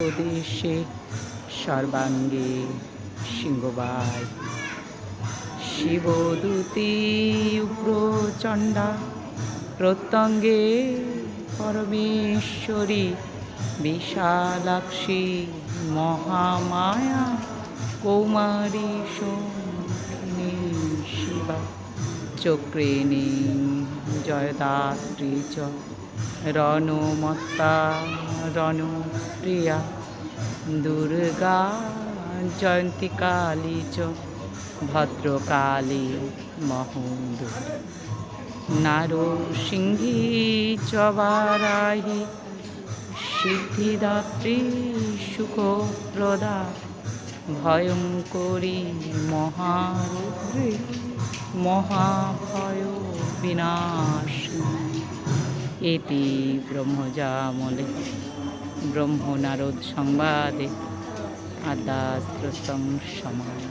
দেশে সর্বাঙ্গে সিংহবাই শিবদূতি উগ্রচণ্ডা, প্রত্যঙ্গে পরমেশ্বরী, বিশালাক্ষী, মহামায়া, কৌমারী শোণী শিবা, চক্রেণী জয়দাত্রী চ। রণমত্তা রণপ্রিয়া, দুর্গা জয়ন্তী কালী চ, ভদ্রকালী মহোদ নারসিংহী চ, বারাহি, সিদ্ধিদাত্রী, সুখপ্রদা, ভয়ঙ্করী, মহারুদ্রে, মহাভয়, বিনাশ। এটি ব্রহ্মজামলে। ব্রহ্মনারদ সংবাদে আদাস্ত্রতম সমাজ